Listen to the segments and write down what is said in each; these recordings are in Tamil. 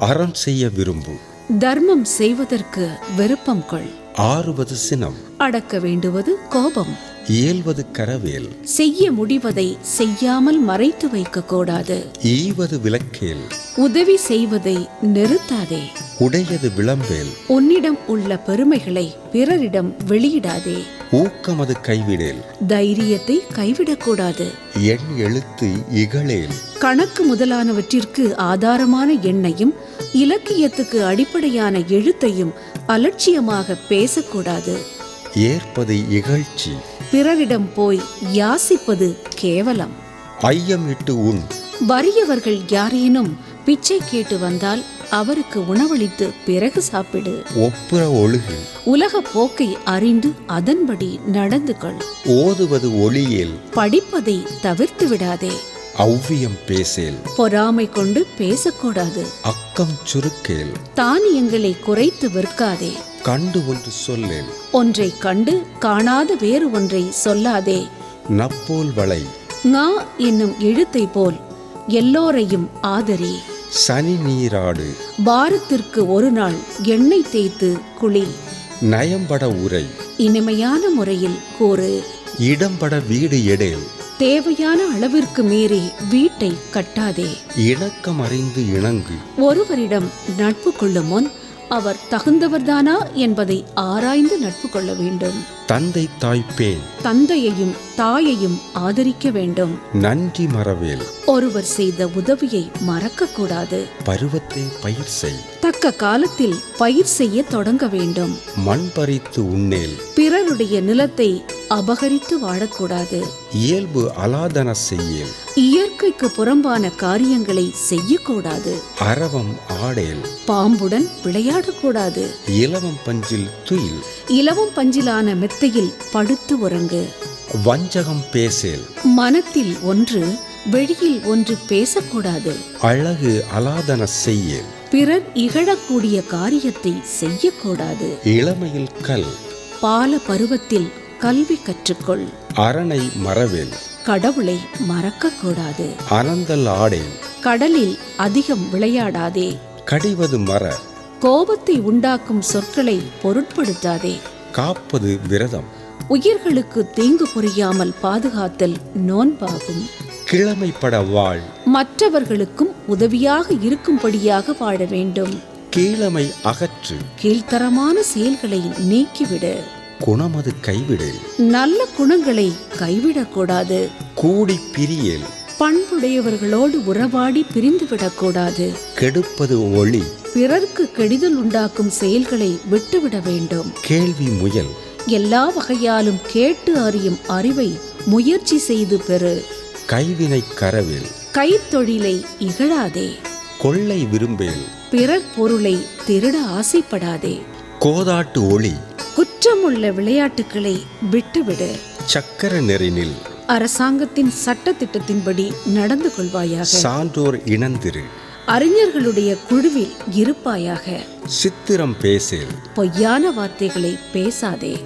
அறம் செய்ய விரும்பு. தர்மம் செய்வதற்கு விருப்பம் கொள். ஆறுவது சினம். அடக்க வேண்டுவது கோபம். இயல்வது கரவேல். செய்ய முடிவதை செய்யாமல் மறைத்து வைக்க கூடாது ஈவது விளக்கேல். உதவி செய்வதை நிறுத்தாதே. உடையது விளம்பேல். உன்னிடம் உள்ள பெருமைகளை பிறரிடம் வெளியிடாதே. ஊக்கமது கைவிடேல். தைரியத்தை கைவிடக்கூடாது. எண் எழுத்து இகழேல். கணக்கு முதலானவற்றிற்கு ஆதாரமான எண்ணையும் இலக்கியத்துக்கு அடிப்படையான எழுத்தையும் அலட்சியமாக பேசக்கூடாது. ஏற்பது இகழ்ச்சி. பிறரிடம் போய் யாசிப்பது கேவலம். ஐயம் இட்டு உண். வறியவர்கள் யாரேனும் பிச்சை கேட்டு வந்தால் அவருக்கு உணவளித்து பிறகு சாப்பிடு. ஒப்புற ஒழுகு. உலக போக்கை அறிந்து அதன்படி நடந்து கொள். ஓதுவது ஒளியேல். படிப்பதை தவிர்த்து விடாதே. ஔவியம் பேசேல். பொறாமை கொண்டு பேசக்கூடாது. அக்கம் சுருக்கேல். தானியங்களை குறைத்து விற்காதே கண்டு ஒன்று சொல்லேல் ஒன்றை கண்டு காணாத வேறு ஒன்றை சொல்லாதே. நப்போல் வளை. ngா என்னும் எழுத்தை போல் எல்லோரையும் ஆதரி. சனி நீராடு. வாரத்திற்கு ஒரு நாள் எண்ணெய் தேய்த்து குளி. நயம்பட உரை. இனிமையான முறையில் கூறு. இடம்பட வீடு எடேல். தேவையான அளவிற்கு மீறி வீட்டை கட்டாதே. இணக்கம் அறிந்து இணங்கு. ஒருவரிடம் நட்பு கொள்ளும் முன் அவர் தகுந்தவர்தானா என்பதை ஆராய்ந்து நட்பு கொள்ள வேண்டும். தந்தை தாய்ப்பேன் தந்தையையும் தாயையும் ஆதரிக்க வேண்டும். நன்றி மறவேல் ஒருவர் செய்த உதவியை மறக்கக்கூடாது. பருவத்தை பயிர் செய். தக்க காலத்தில் பயிர் செய்ய தொடங்க வேண்டும். மண் பறித்து உண்ணேல். பிறருடைய நிலத்தை அபகரித்து வாழக்கூடாது இயல்பு அலாதன செய்யேல் இயற்கைக்கு புறம்பான காரியங்களை செய்யக்கூடாது. அரவம் ஆடேல். பாம்புடன் விளையாடக்கூடாது. இலவம் பஞ்சில் துயில். இலவம் பஞ்சிலான மெத்தையில் படுத்து உறங்கு. வஞ்சகம் பேசேல். மனத்தில் ஒன்று வெளியில் ஒன்று பேசக்கூடாது. அழகு அலாதன செய்யேல். பிறர் இகழக்கூடிய காரியத்தை செய்யக்கூடாது. இளமையில் கல். பால பருவத்தில் கல்வி கற்றுக்கொள். அரணை மறவேல் கடவுளை மறக்கக்கூடாது. அனந்தல் ஆடேல் கடலில் அதிகம் விளையாடாதே. கடிவது மர. கோபத்தை உண்டாக்கும் சொற்களை பொருட்படுத்தாதே. காப்பது விரதம். உயிர்களுக்கு தீங்கு புரியாமல் பாதுகாத்தல் நோன்பாகும். கிழமைப்பட வாழ். மற்றவர்களுக்கும் உதவியாக இருக்கும்படியாக வாழ வேண்டும். கீழமை அகற்று. கீழ்த்தரமான செயல்களை நீக்கிவிடு. குணமது கைவிடேல். நல்ல குணங்களை கைவிடக்கூடாது. கூடி பிரியேல். பண்புடையவர்களோடு உறவாடி பிரிந்துவிடக்கூடாது. கெடுப்பது ஒளி. பிறர்க்கு கெடுதல் உண்டாக்கும் செயல்களை விட்டுவிட வேண்டும். கேள்வி முயல். எல்லா வகையாலும் கேட்டு அறியும் அறிவை முயற்சி செய்து பெறு. கைவினை கரவேல். கைத்தொழிலை இகழாதே. கொள்ளை விரும்பேல். பிறர் பொருளை திருட ஆசைப்படாதே. கோதாட்டு ஒளி. குற்றமுள்ள விளையாட்டுகளை விட்டுவிடு. சக்கர நெறினில் அரசாங்கத்தின் சட்ட திட்டத்தின்படி நடந்து கொள்வாயாக. சான்றோர் இணந்திரு அறிஞர்களுடைய குழுவில் இருப்பாயாக. சித்திரம் பேசேல். பொய்யான வார்த்தைகளை பேசாதே.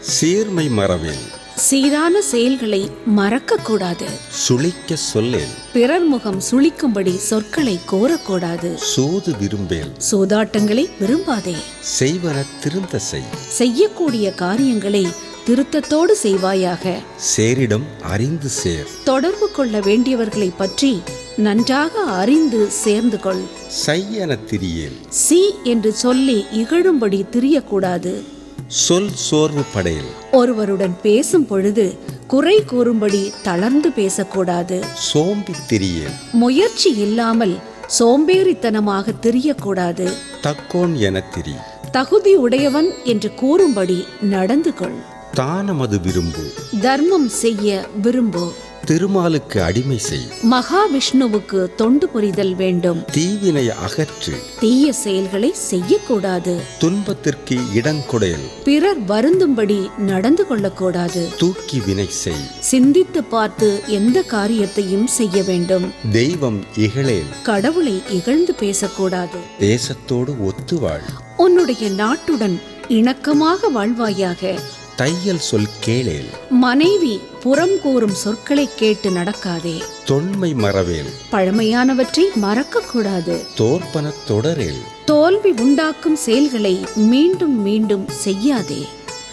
சீர்மை மறவேல். சீரான செயல்களை மறக்கக்கூடாது. சுளிக்க சொல்லேல் பிறர் முகம் சுளிக்கும்படி சொற்களை கோரக்கூடாது. சூது விரும்பேல் சூதாட்டங்களை விரும்பாதே. செய்வன திருந்த செய். செய்யக்கூடிய காரியங்களை திருத்தத்தோடு செய்வாயாக. சேரிடம் அறிந்து சேர். தொடர்பு கொள்ள வேண்டியவர்களை பற்றி நன்றாக அறிந்து சேர்ந்து கொள். செய்யன திரியேல். சி என்று சொல்லி இகழும்படி திரியக்கூடாது. சொல் சோர்வு படையல். ஒருவருடன் பேசும் பொழுது குறை கூறும்படி தளர்ந்து பேசக்கூடாது. சோம்பி திரியேல். முயற்சி இல்லாமல் சோம்பேறித்தனமாக திரியக்கூடாது. தக்கோன் என திரி. தகுதி உடையவன் என்று கூறும்படி நடந்து கொள். தானமது விரும்பு. தர்மம் செய்ய விரும்பு. திருமாலுக்கு அடிமை செய். மகாவிஷ்ணுவுக்கு தொண்டு புரிதல் வேண்டும். தீவினை அகற்று. தீய செயல்களை செய்யக்கூடாது. துன்பத்திற்கு இடங்கொடையல் பிறர் வருந்தும்படி நடந்து கொள்ளக்கூடாது. தூக்கி வினை செய். சிந்தித்து பார்த்து எந்த காரியத்தையும் செய்ய வேண்டும். தெய்வம் இகழேல். கடவுளை இகழ்ந்து பேசக்கூடாது. தேசத்தோடு ஒத்துவாழ். உன்னுடைய நாட்டுடன் இணக்கமாக வாழ்வாயாக. தையல் சொல் கேளேல். மனைவி புறம் கூறும் சொற்களை கேட்டு நடக்காதே. தொன்மை மறவேல். பழமையானவற்றை மறக்கக்கூடாது. தோற்பன தொடரேல். தோல்வி உண்டாக்கும் செயல்களை மீண்டும் மீண்டும் செய்யாதே.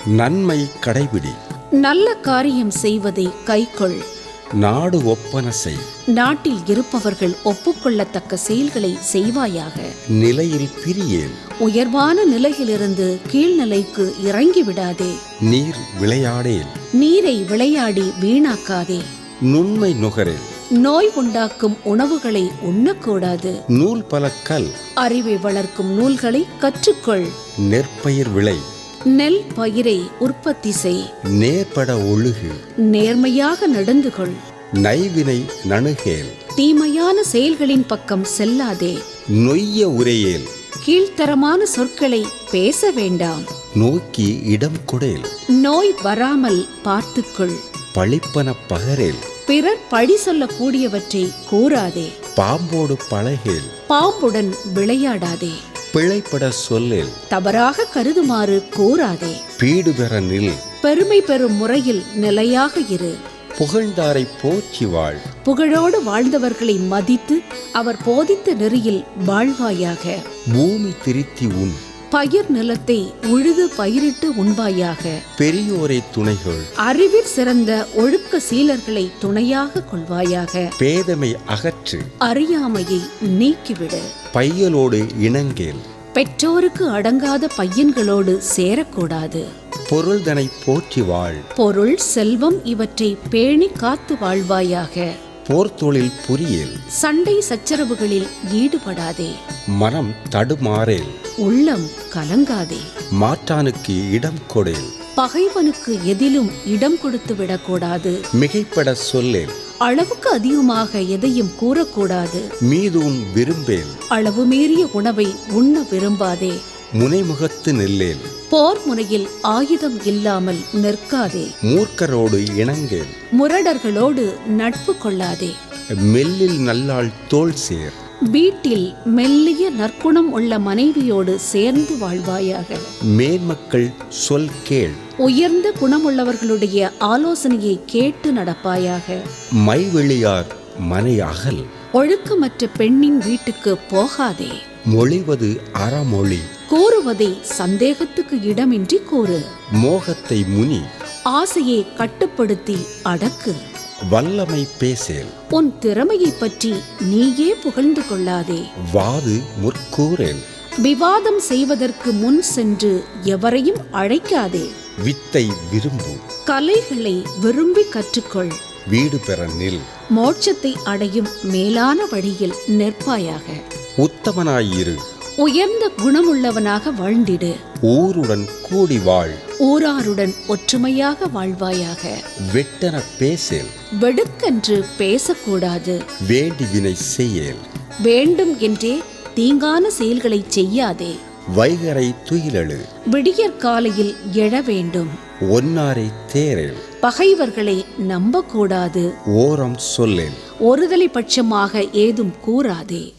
நன்மை கடைபிடி. நல்ல காரியம் செய்வதை கைக்கொள். நாடு ஒப்பன செய். நாட்டில் இருப்பவர்கள் ஒப்புக்கொள்ளத்தக்க செயல்களை செய்வாயாக. நிலையில் பிரியேல் உயர்வான நிலையிலிருந்து கீழ்நிலைக்கு இறங்கி விடாதே நீர் விளையாடேல் நீரை விளையாடி வீணாக்காதே. நுண்மை நுகரேல் நோய் உண்டாக்கும் உணவுகளை உண்ணக்கூடாது. நூல் பல கல். அறிவை வளர்க்கும் நூல்களை கற்றுக்கொள். நெற்பயிர் விளை. நெல் பயிரை உற்பத்தி செய். நேர்பட ஒழுகு. நேர்மையாக நடந்து கொள். நைவினை நணுகேல். தீமையான செயல்களின் பக்கம் செல்லாதே. நொய்ய உரையேல். கீழ்த்தரமான சொற்களை பேச வேண்டாம். நோக்கி இடம் கொடேல் நோய் வராமல் பார்த்துக்கொள். பழிப்பன பகரேல். பிறர் பழி சொல்லக்கூடியவற்றை கூறாதே. பாம்போடு பழகேல். பாம்புடன் விளையாடாதே. பிழைப்பட சொல்லேல் தவறாக கருதுமாறு கூறாதே. பீடு பெற நில் பெருமை பெறும் முறையில் நிலையாக இரு. புகழ்ந்தாரை போற்றி வாழ். புகழோடு வாழ்ந்தவர்களை மதித்து அவர் போதித்த நெறியில் வாழ்வாயாக. பூமி திருத்தி உன் பயிர் நிலத்தை உழுது பயிரிட்டு உண்பாயாக. பெரியோரை துணைகள். அறிவில் சிறந்த ஒழுக்க சீலர்களை துணையாக கொள்வாயாக. பேதமை அகற்று. அறியாமையை நீக்கிவிடு. பையலோடு இணங்கேல். பெற்றோருக்கு அடங்காத பையன்களோடு சேரக்கூடாது. பொருள்தனை போற்றி வாழ். பொருள் செல்வம் இவற்றை பேணி காத்து வாழ்வாயாக. போர்த்தொழில் புரியேல் சண்டை சச்சரவுகளில் ஈடுபடாதே. மனம் தடுமாறேல். உள்ளம் கலங்காதே. மாற்றானுக்கு இடம் கொடேல். பகைவனுக்கு எதிலும் இடம் கொடுத்து விடக்கூடாது. மிகைப்பட சொல்லேல். அளவுக்கு அதிகமாக எதையும் கூறக்கூடாது. மீதூன் விரும்பேல். அளவு மீறிய உணவை உண்ண விரும்பாதே. முனைமுகத்து நெல்லேல். போர் முனையில் ஆயுதம் இல்லாமல் நிற்காதே. மூர்க்கரோடு இணங்கேல். முரடர்களோடு நட்பு கொள்ளாதே. மெல்லில் நல்லாள் தோள் சேர். வீட்டில் மெல்லிய நற்குணம் உள்ள மனைவியோடு சேர்ந்து வாழ்வாயாக. மேன்மக்கள் சொல் கேள். உயர்ந்த குணமுள்ளவர்களுடைய ஆலோசனையை கேட்டு நடப்பாயாக. மைவெளியார் மனை அகல் ஒழுக்கமற்ற பெண்ணின் வீட்டுக்கு போகாதே. மொழிவது அறமொழி. கூறுவதை சந்தேகத்துக்கு இடமின்றி கூறு மோகத்தை முனி. ஆசையை கட்டுப்படுத்தி அடக்கு. வல்லமை பேசேல். உன் திறமையை பற்றி நீயே புகழ்ந்து கொள்ளாதே. வாது முற்கூறேல். விவாதம் செய்வதற்கு முன் சென்று எவரையும் அழைக்காதே. வித்தை விரும்பு. கலைகளை விரும்பி கற்றுக்கொள். வீடு பெற நில். மோட்சத்தை அடையும் மேலான வழியில் நிற்பாயாக. உத்தமனாயிரு. உயர்ந்த குணமுள்ளவனாக வாழ்ந்திடு. ஊருடன் கூடி வாழ். ஊராருடன் ஒற்றுமையாக வாழ்வாயாக. வெட்டன பேசேல். வெடுக்கென்று பேசக்கூடாது. வேண்டி வினை செய்யேல். வேண்டும் என்றே தீங்கான செயல்களை செய்யாதே. வைகரை துயிலெழு. விடியற் காலையில் எழ வேண்டும். ஒன்னாரை தேரேல் பகைவர்களை நம்பக்கூடாது. ஓரம் சொல்லேல் ஒருதலை பட்சமாக ஏதும் கூறாதே.